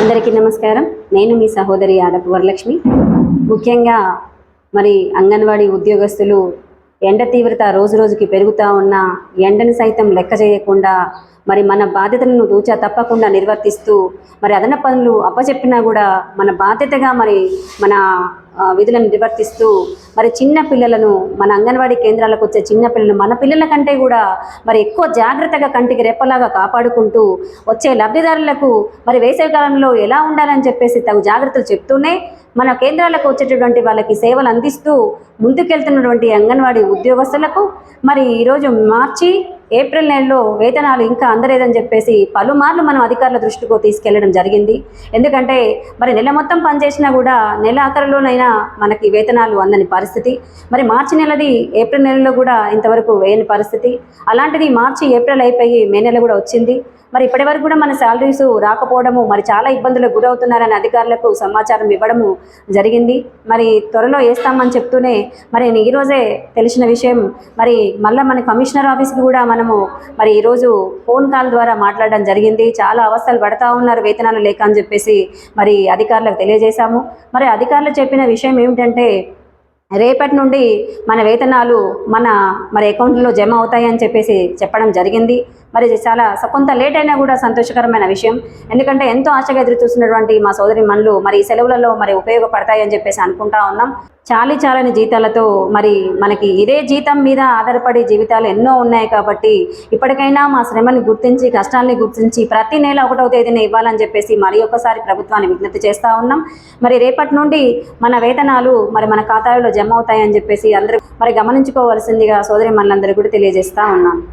అందరికీ నమస్కారం. నేను మీ సహోదరి ఆడపు వరలక్ష్మి. ముఖ్యంగా మరి అంగన్వాడీ ఉద్యోగస్తులు ఎండ తీవ్రత రోజు రోజుకి పెరుగుతూ ఉన్న ఎండను సైతం లెక్క చేయకుండా మరి మన బాధ్యతలను దూచా తప్పకుండా నిర్వర్తిస్తూ మరి అదన పనులు అప్పచెప్పినా కూడా మన బాధ్యతగా మరి మన విధులను నిర్వర్తిస్తూ మరి చిన్న పిల్లలను మన అంగన్వాడీ కేంద్రాలకు వచ్చే చిన్న పిల్లలు మన పిల్లల కంటే కూడా మరి ఎక్కువ జాగ్రత్తగా కంటికి రెప్పలాగా కాపాడుకుంటూ వచ్చే లబ్ధిదారులకు మరి వేసవి కాలంలో ఎలా ఉండాలని చెప్పేసి తగు జాగ్రత్తలు చెప్తూనే మన కేంద్రాలకు వచ్చేటటువంటి వాళ్ళకి సేవలు అందిస్తూ ముందుకెళ్తున్నటువంటి అంగన్వాడీ ఉద్యోగస్తులకు మరి ఈరోజు మార్చి ఏప్రిల్ నెలలో వేతనాలు ఇంకా అందలేదని చెప్పేసి పలుమార్లు మనం అధికారుల దృష్టికి తీసుకెళ్ళడం జరిగింది. ఎందుకంటే మరి నెల మొత్తం పనిచేసినా కూడా నెల ఆఖరిలోనైనా మనకి వేతనాలు అందని పరిస్థితి. మరి మార్చి నెలది ఏప్రిల్ నెలలో కూడా ఇంతవరకు వేయని పరిస్థితి. అలాంటిది మార్చి ఏప్రిల్ అయిపోయి మే నెల కూడా వచ్చింది. మరి ఇప్పటి వరకు కూడా మన శాలరీస్ రాకపోవడము మరి చాలా ఇబ్బందులకు గురవుతున్నారని అధికారులకు సమాచారం ఇవ్వడము జరిగింది. మరి త్వరలో వేస్తామని చెప్తూనే మరి ఈరోజే తెలిసిన విషయం మరి మళ్ళీ మన కమిషనర్ ఆఫీస్కి కూడా మనము మరి ఈరోజు ఫోన్ కాల్ ద్వారా మాట్లాడడం జరిగింది. చాలా అవస్థలు పడతా ఉన్నారు వేతనాలు లేక అని చెప్పేసి మరి అధికారులకు తెలియజేశాము. మరి అధికారులు చెప్పిన విషయం ఏమిటంటే రేపటి నుండి మన వేతనాలు మన మరి అకౌంట్లో జమ అవుతాయని చెప్పేసి చెప్పడం జరిగింది. మరి చాలా స- కొంత లేట్ అయినా కూడా సంతోషకరమైన విషయం. ఎందుకంటే ఎంతో ఆశగా ఎదురు చూస్తున్నటువంటి మా సోదరి మనులు మరి సెలవులలో మరి ఉపయోగపడతాయని చెప్పేసి అనుకుంటా ఉన్నాం. చాలీ చాలని జీతాలతో మరి మనకి ఇదే జీతం మీద ఆధారపడి జీవితాలు ఎన్నో ఉన్నాయి కాబట్టి ఇప్పటికైనా మా శ్రమని గుర్తించి కష్టాలని గుర్తించి ప్రతి నెల ఒకటవ తేదీన ఇవ్వాలని చెప్పేసి మరి ఒకసారి ప్రభుత్వాన్ని విజ్ఞప్తి చేస్తూ ఉన్నాం. మరి రేపటి నుండి మన వేతనాలు మరి మన ఖాతాలో జమ అవుతాయని చెప్పేసి అందరూ మరి గమనించుకోవాల్సిందిగా సోదరి మనందరూ కూడా తెలియజేస్తూ ఉన్నాం.